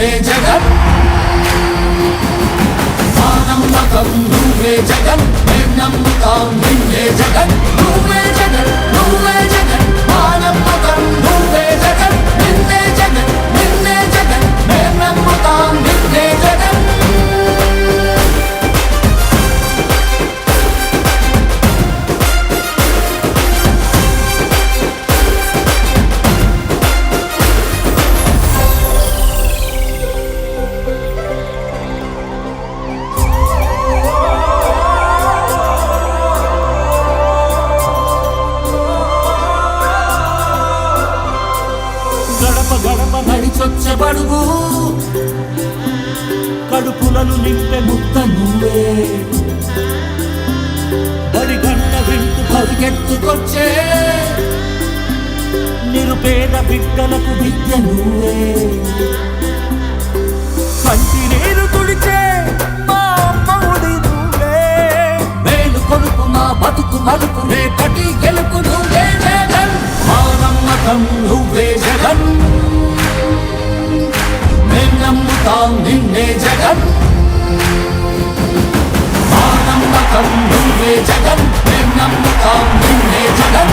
నువ్వే జగం జగన్? మా నమ్మకం నువ్వే జగం మేం నమ్ముతాం నిన్నే జగన్ జగన్. పడుగు. కడుపులను నింపే ముక్త నువ్వే. బడి గంట వింటూ పరిగెత్తుకొచ్చే నిరుపేద బిడ్డలకు విద్య నువ్వే. కంటి నీరు తుడిచే మా అమ్మఒడి నువ్వే. మేలు కొడుకు మా బతుకు మలుపు రేపటి గెలుపు నువ్వే మా నమ్మకం మేం నిన్నే జగన్. మా నమ్మకం నువ్వే జగన్. మేం నమ్ముతాం నిన్నే జగన్.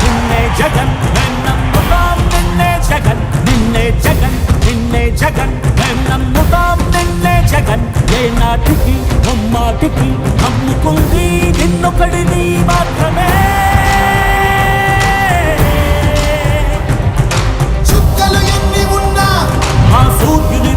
నిన్నే జగన్ నమ్ముతాం నిన్నే జగన్ నిన్నే జగన్ నిన్నే జగన్ నమ్ముతాం నిన్నే జగన్. ఏ నాటికి ముమ్మాటికి నమ్ముకుంది నిన్నొకడిని మాత్రమే. చుక్కలు ఎన్ని ఉన్నా మా సూర్యునిది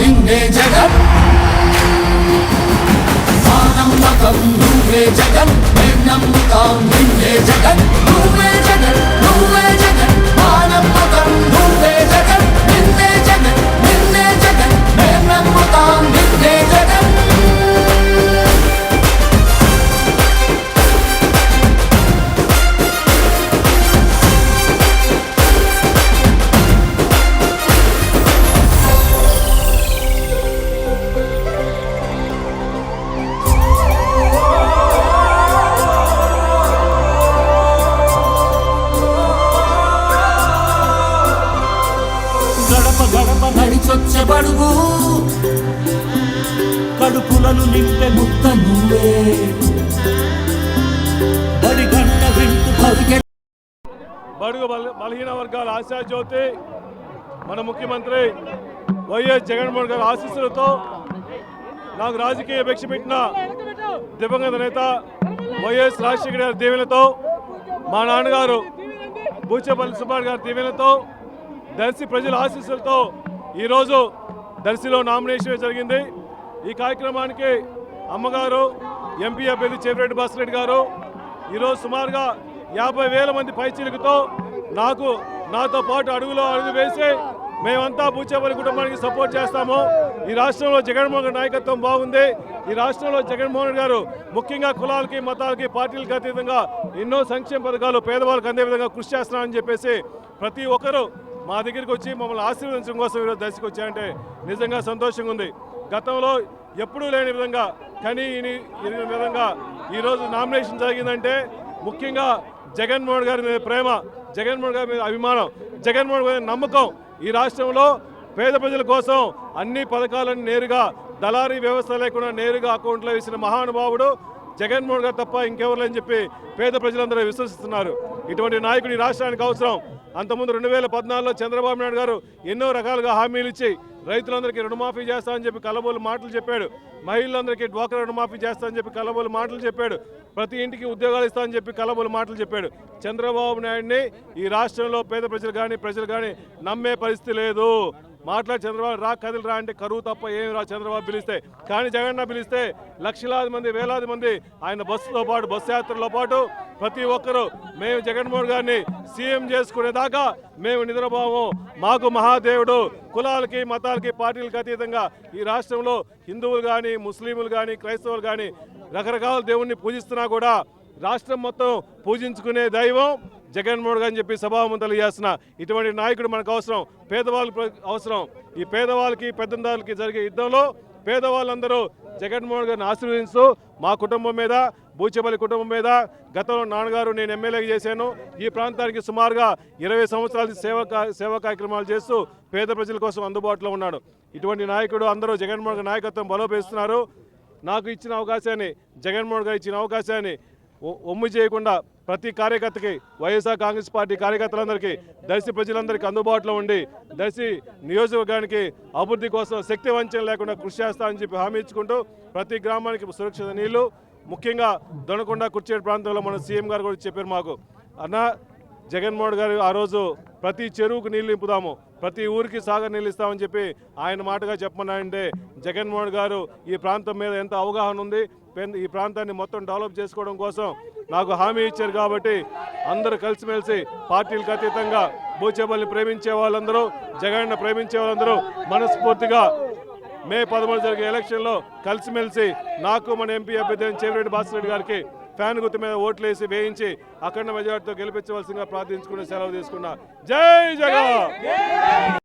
నిన్నే జగం. మానమ్మకం నువ్వే జగన్ మేం నమ్ముతాం నిన్నే జగన్ నువ్వే జగన్ నువ్వే జగన్ నింపే ముత్త నువ్వే. బడి గంట బడుగు బలహీన వర్గాల ఆశా జ్యోతి మన ముఖ్యమంత్రి వైఎస్ జగన్మోహన్ గారి ఆశీస్సులతో నాకు రాజకీయ భిక్ష పెట్టిన దివంగత నేత వైఎస్ రాజశేఖర గారి దీవెనతో మా నాన్నగారు బూచేపల్లి సుబ్బారెడ్డి గారి దీవెనతో దర్శి ప్రజల ఆశీస్సులతో ఈరోజు దర్శిలో నామినేషన్ జరిగింది. ఈ కార్యక్రమానికి అమ్మగారు ఎంపీ అభ్యర్థి చేపిరెడ్డి భాస్కరెడ్డి గారు ఈరోజు సుమారుగా యాభై వేల మంది పైచిలుకతో నాకు నాతో పాటు అడుగులో అడుగు వేసి మేమంతా పూచేపల్లి కుటుంబానికి సపోర్ట్ చేస్తాము. ఈ రాష్ట్రంలో జగన్మోహన్ నాయకత్వం బాగుంది. ఈ రాష్ట్రంలో జగన్మోహన్ గారు ముఖ్యంగా కులాలకి మతాలకి పార్టీలకు అతీతంగా ఎన్నో సంక్షేమ పథకాలు పేదవాళ్ళకి అందే విధంగా కృషి చేస్తున్నారని చెప్పేసి ప్రతి ఒక్కరూ మా దగ్గరికి వచ్చి మమ్మల్ని ఆశీర్వదించడం కోసం ఈరోజు దర్శకు వచ్చాయంటే నిజంగా సంతోషంగా ఉంది. గతంలో ఎప్పుడూ లేని విధంగా కానీ ఇని- విధంగా ఈరోజు నామినేషన్ జరిగిందంటే ముఖ్యంగా జగన్మోహన్ గారి మీద ప్రేమ జగన్మోహన్ గారి మీద అభిమానం జగన్మోహన్ గారి నమ్మకం ఈ రాష్ట్రంలో పేద ప్రజల కోసం అన్ని పథకాలను నేరుగా దళారీ వ్యవస్థ లేకుండా నేరుగా అకౌంట్లో వేసిన మహానుభావుడు జగన్మోహన్ గారు తప్ప ఇంకెవరు లేని చెప్పి పేద ప్రజలందరూ విశ్వసిస్తున్నారు. ఇటువంటి నాయకుడు ఈ రాష్ట్రానికి అవసరం. అంతకుముందు రెండు వేల పద్నాలుగులో చంద్రబాబు నాయుడు గారు ఎన్నో రకాలుగా హామీలు ఇచ్చి రైతులందరికీ రుణమాఫీ చేస్తామని చెప్పి కలబోలు మాటలు చెప్పాడు. మహిళలందరికీ డ్వాక్రా రుణమాఫీ చేస్తామని చెప్పి కలబోలు మాటలు చెప్పాడు. ప్రతి ఇంటికి ఉద్యోగాలు ఇస్తామని చెప్పి కలబోలు మాటలు చెప్పాడు. చంద్రబాబు నాయుడిని ఈ రాష్ట్రంలో పేద ప్రజలు కానీ ప్రజలు కానీ నమ్మే పరిస్థితి లేదు. మాట్లాడి చంద్రబాబు రా కదిలి రా అంటే కరువు తప్ప ఏమి రా చంద్రబాబు పిలిస్తే. కానీ జగన్న పిలిస్తే లక్షలాది మంది వేలాది మంది ఆయన బస్సుతో పాటు బస్సు యాత్రలో పాటు ప్రతి ఒక్కరూ మేము జగన్మోహన్ గారిని సీఎం చేసుకునేదాకా మేము నిద్రపోము. మాకు మహాదేవుడు కులాలకి మతాలకి పార్టీలకు అతీతంగా ఈ రాష్ట్రంలో హిందువులు కానీ ముస్లింలు కానీ క్రైస్తవులు కానీ రకరకాల దేవుణ్ణి పూజిస్తున్నా కూడా రాష్ట్రం మొత్తం పూజించుకునే దైవం జగన్మోహన్ గారు అని చెప్పి సభాముఖం తెలియజేస్తున్న ఇటువంటి నాయకుడు మనకు అవసరం. పేదవాళ్ళకి అవసరం. ఈ పేదవాళ్ళకి పెద్దందాలకి జరిగే యుద్ధంలో పేదవాళ్ళందరూ జగన్మోహన్ గారిని ఆశీర్వదిస్తూ మా కుటుంబం మీద బూచేపల్లి కుటుంబం మీద గతంలో నాన్నగారు నేను ఎమ్మెల్యేగా చేశాను. ఈ ప్రాంతానికి సుమారుగా ఇరవై సంవత్సరాల సేవ కా- సేవా కార్యక్రమాలు చేస్తూ పేద ప్రజల కోసం అందుబాటులో ఉన్నాడు. ఇటువంటి నాయకుడు అందరూ జగన్మోహన్ గారి నాయకత్వం బలోపేస్తున్నారు. నాకు ఇచ్చిన అవకాశాన్ని జగన్మోహన్ గారు ఇచ్చిన అవకాశాన్ని ఒమ్ము చేయకుండా ప్రతి కార్యకర్తకి వైఎస్ఆర్ కాంగ్రెస్ పార్టీ కార్యకర్తలందరికీ దర్శి ప్రజలందరికీ అందుబాటులో ఉండి దర్శి నియోజకవర్గానికి అభివృద్ధి కోసం శక్తి వంచన లేకుండా కృషి చేస్తామని చెప్పి హామీ ఇచ్చుకుంటూ ప్రతి గ్రామానికి సురక్షిత నీళ్ళు ముఖ్యంగా దొనకొండ కుర్చేడు ప్రాంతంలో మన సీఎం గారు కూడా చెప్పారు మాకు. అన్న జగన్మోహన్ గారు ఆ రోజు ప్రతి చెరువుకు నీళ్ళు నింపుదాము ప్రతి ఊరికి సాగర్ నీళ్ళు ఇస్తామని చెప్పి ఆయన మాటగా చెప్పమన్నాయంటే జగన్మోహన్ గారు ఈ ప్రాంతం మీద ఎంత అవగాహన ఉంది పెన్- ఈ ప్రాంతాన్ని మొత్తం డెవలప్ చేసుకోవడం కోసం నాకు హామీ ఇచ్చారు కాబట్టి అందరూ కలిసిమెలిసి పార్టీలకు అతీతంగా బూచేపల్లిని ప్రేమించే వాళ్ళందరూ జగన్ ప్రేమించే వాళ్ళందరూ మనస్ఫూర్తిగా మే పదమూడు జరిగే ఎలక్షన్లో కలిసిమెలిసి నాకు మన ఎంపీ అభ్యర్థి అయిన చెవిరెడ్డి భాస్కర్ గారికి ఫ్యాన్ గుర్తు మీద ఓట్లు వేసి వేయించి అఖండ మెజార్టీతో గెలిపించవలసిందిగా ప్రార్థించుకుని సెలవు తీసుకున్నా. జై జగన్!